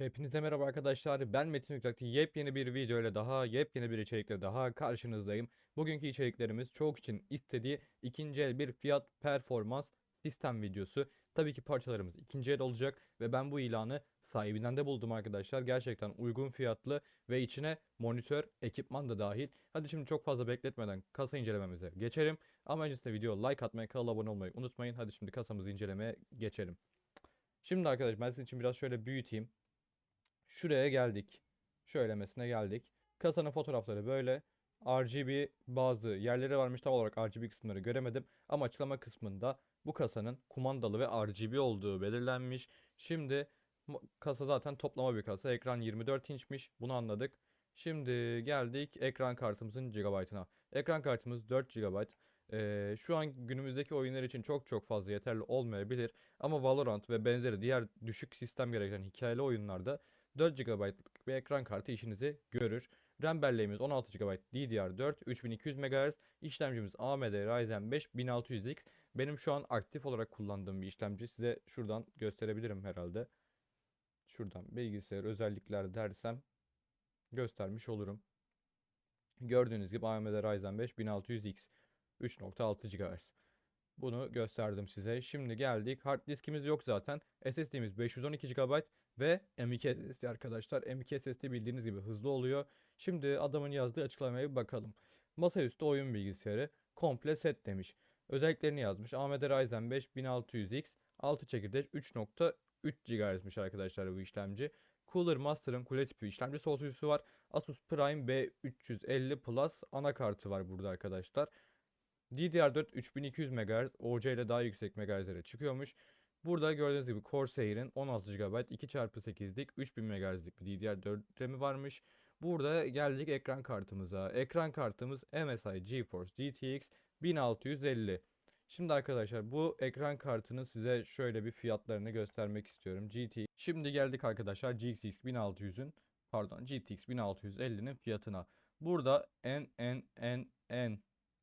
Hepinize merhaba arkadaşlar. Ben Metin Yüksek'te yepyeni bir video ile daha yepyeni bir içerikle daha karşınızdayım. Bugünkü içeriklerimiz çok için istediği ikinci el bir fiyat performans sistem videosu. Tabii ki parçalarımız ikinci el olacak ve ben bu ilanı sahibinden de buldum arkadaşlar. Gerçekten uygun fiyatlı ve içine monitör, ekipman da dahil. Hadi şimdi çok fazla bekletmeden kasa incelememize geçelim. Ama öncesinde video like atmayı, kanala abone olmayı unutmayın. Hadi şimdi kasamızı incelemeye geçelim. Şimdi arkadaşlar ben sizin için biraz şöyle büyüteyim. Şuraya geldik. Şöylemesine geldik. Kasanın fotoğrafları böyle. RGB bazı yerleri varmış tam olarak RGB kısımları göremedim. Ama açıklama kısmında bu kasanın kumandalı ve RGB olduğu belirlenmiş. Şimdi kasa zaten toplama bir kasa. Ekran 24 inçmiş. Bunu anladık. Şimdi geldik ekran kartımızın gigabaytına. Ekran kartımız 4 GB. Ee, şu an günümüzdeki oyunlar için çok çok fazla yeterli olmayabilir. Ama Valorant ve benzeri diğer düşük sistem gereken hikayeli oyunlarda 4 GB'lık bir ekran kartı işinizi görür. RAM belleğimiz 16 GB DDR4 3200 MHz. İşlemcimiz AMD Ryzen 5 1600X. Benim şu an aktif olarak kullandığım bir işlemci. Size şuradan gösterebilirim herhalde. Şuradan bilgisayar özellikler dersem göstermiş olurum. Gördüğünüz gibi AMD Ryzen 5 1600X 3.6 GHz. Bunu gösterdim size. Şimdi geldik. Hard diskimiz yok zaten. SSD'miz 512 GB ve M.2 SSD arkadaşlar. M.2 SSD bildiğiniz gibi hızlı oluyor. Şimdi adamın yazdığı açıklamaya bir bakalım. Masaüstü oyun bilgisayarı komple set demiş. Özelliklerini yazmış. AMD Ryzen 5 1600X 6 çekirdek 3.3 GHz'miş arkadaşlar bu işlemci. Cooler Master'ın kule tipi işlemci soğutucusu var. Asus Prime B350 Plus anakartı var burada arkadaşlar. DDR4 3200 MHz, OC ile daha yüksek MHz'lere çıkıyormuş. Burada gördüğünüz gibi Corsair'in 16 GB 2x8'lik 3000 MHz'lik bir DDR4 RAM'i varmış. Burada geldik ekran kartımıza. Ekran kartımız MSI GeForce GTX 1650. Şimdi arkadaşlar bu ekran kartının size şöyle bir fiyatlarını göstermek istiyorum. GT. Şimdi geldik arkadaşlar GTX 1600'ün pardon GTX 1650'nin fiyatına. Burada en en en en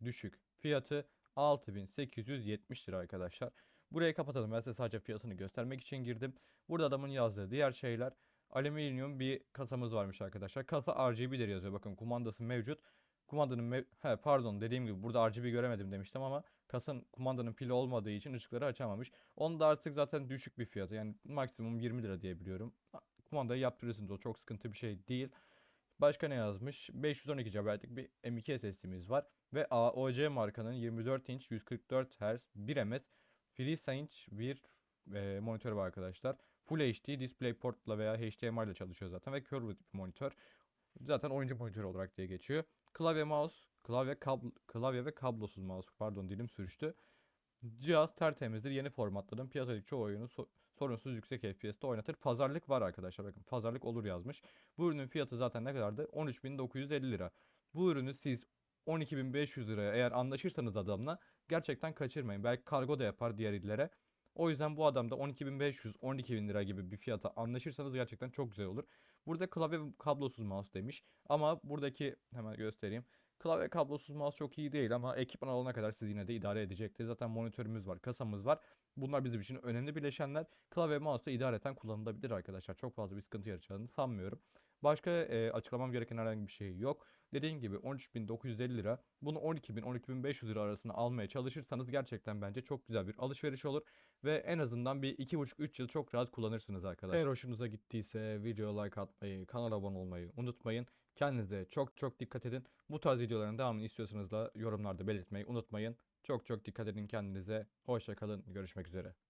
düşük fiyatı 6870 lira arkadaşlar. Burayı kapatalım. Ben size sadece fiyatını göstermek için girdim. Burada adamın yazdığı diğer şeyler alüminyum bir kasamız varmış arkadaşlar. Kasa RGB'leri yazıyor. Bakın kumandası mevcut. Kumandanın mev- He, pardon dediğim gibi burada RGB göremedim demiştim ama kasanın kumandanın pili olmadığı için ışıkları açamamış. Onu da artık zaten düşük bir fiyatı. Yani maksimum 20 lira diye biliyorum. Kumandayı yaptırırsınız o çok sıkıntı bir şey değil. Başka ne yazmış? 512 GB'lık bir M.2 SSD'miz var. Ve AOC markanın 24 inç 144 Hz 1 ms FreeSync bir e, monitör var arkadaşlar. Full HD DisplayPort'la veya HDMI ile çalışıyor zaten ve curved bir monitör. Zaten oyuncu monitörü olarak diye geçiyor. Klavye mouse, klavye kablo, klavye ve kablosuz mouse. Pardon dilim sürçtü. Cihaz tertemizdir. Yeni formatladım. Piyasadaki çoğu oyunu so- sorunsuz yüksek FPS'te oynatır. Pazarlık var arkadaşlar. Bakın pazarlık olur yazmış. Bu ürünün fiyatı zaten ne kadardı? 13.950 lira. Bu ürünü siz 12.500 liraya eğer anlaşırsanız adamla gerçekten kaçırmayın. Belki kargo da yapar diğer illere. O yüzden bu adamda 12.500 12.000 lira gibi bir fiyata anlaşırsanız gerçekten çok güzel olur. Burada klavye kablosuz mouse demiş. Ama buradaki hemen göstereyim. Klavye kablosuz mouse çok iyi değil ama ekipman alana kadar siz yine de idare edecektir. Zaten monitörümüz var, kasamız var. Bunlar bizim için önemli bileşenler. Klavye mouse da idareten kullanılabilir arkadaşlar. Çok fazla bir sıkıntı yaratacağını sanmıyorum. Başka e, açıklamam gereken herhangi bir şey yok. Dediğim gibi 13.950 lira. Bunu 12.000 12.500 lira arasında almaya çalışırsanız gerçekten bence çok güzel bir alışveriş olur. Ve en azından bir 2,5-3 yıl çok rahat kullanırsınız arkadaşlar. Eğer hoşunuza gittiyse video like atmayı, kanala abone olmayı unutmayın. Kendinize çok çok dikkat edin. Bu tarz videoların devamını istiyorsanız da yorumlarda belirtmeyi unutmayın. Çok çok dikkat edin kendinize. Hoşça kalın. Görüşmek üzere.